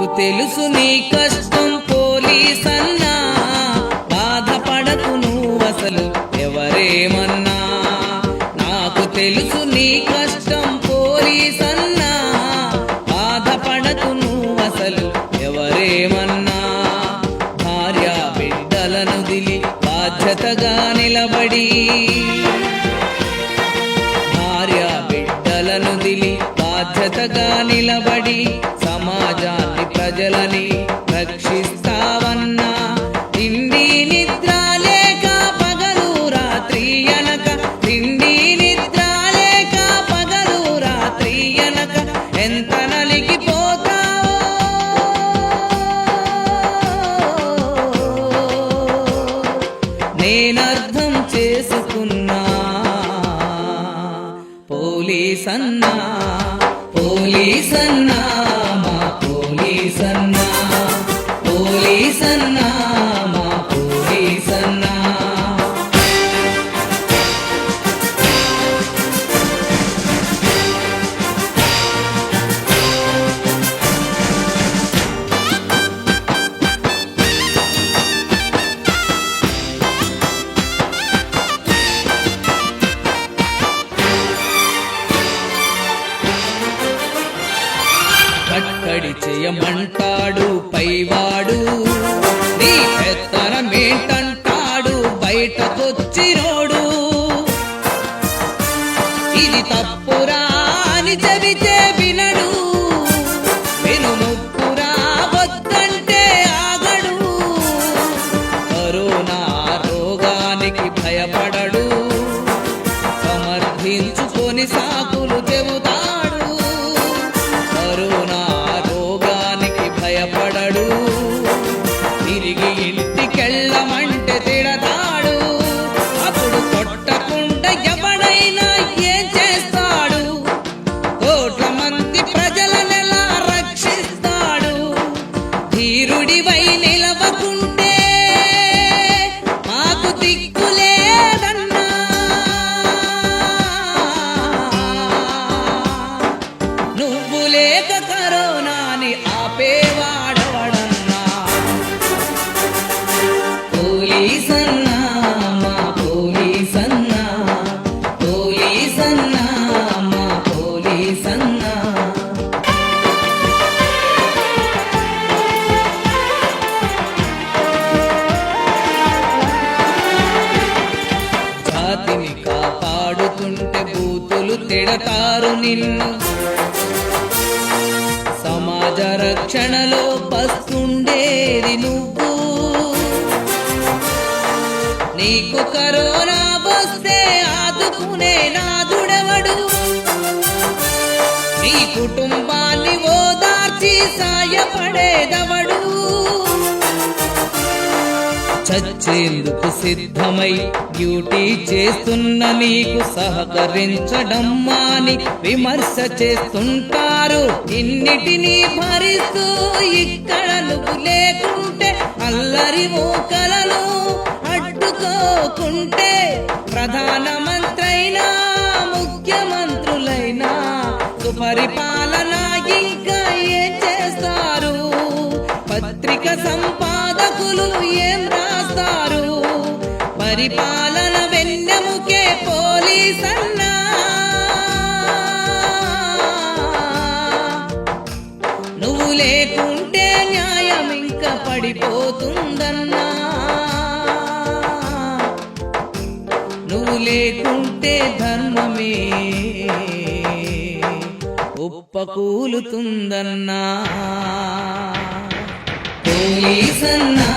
నాకు తెలుసు నీ కష్టం పోలీస్ అన్నా బాధపడకు నువ్వు అసలు ఎవరేమన్నా. నాకు తెలుసు నీ కష్టం పోలీస్ అన్నా బాధపడకు నువ్వు అసలు ఎవరేమన్నా. భార్య బిడ్డలను దిలి బాధ్యతగా నిలబడి. భార్య బిడ్డలను దిలి బాధ్యతగా నిలబడి. పోలీసన్నా పోలీసన్నా మా పోలీసన్నా పోలీసన్నా కట్టడి చేయమంటాడు పైవాడు. నీ పెత్తనమేంటంటాడు బయటకొచ్చినోడు. ఇది తప్పురా అని చెబితే వినడు. వెనుముప్పురా వద్దంటే ఆగడు. కరోనా రోగానికి భయపడడు. సమర్థించుకొని సాకులు చెబుతా. బూతులు నిన్ను. సమాజ రక్షణలో పస్తుండేది నువ్వు. నీకు కరోనా వస్తే ఆదుకునే నాదుడెవడు? నీ కుటుంబాన్ని ఓదార్చి సాయపడేదవడు? చచ్చేందుకు సిద్ధమై డ్యూటీ చేస్తున్న నీకు సహకరించడం మాని విమర్శ చేస్తుంటారు. ఇన్నిటినీ భరిస్తూ ఇక్కడ నువ్వు లేకుంటే అల్లరి మోకలను అడ్డుకోకుంటే ప్రధానమంత్రైనా ముఖ్యమంత్రులైనా సుపరిపాలన ఇంకా ఏం చేస్తారు? పత్రిక సంపాదకులు ఏం రా పరిపాలన వెన్నెముకే పోలీస్ అన్నా నువ్వు లేకుంటే న్యాయం ఇంకా పడిపోతుందన్నా. నువ్వు లేకుంటే ధర్మమే ఉప్పకూలుతుందన్నా పోలీసన్నా.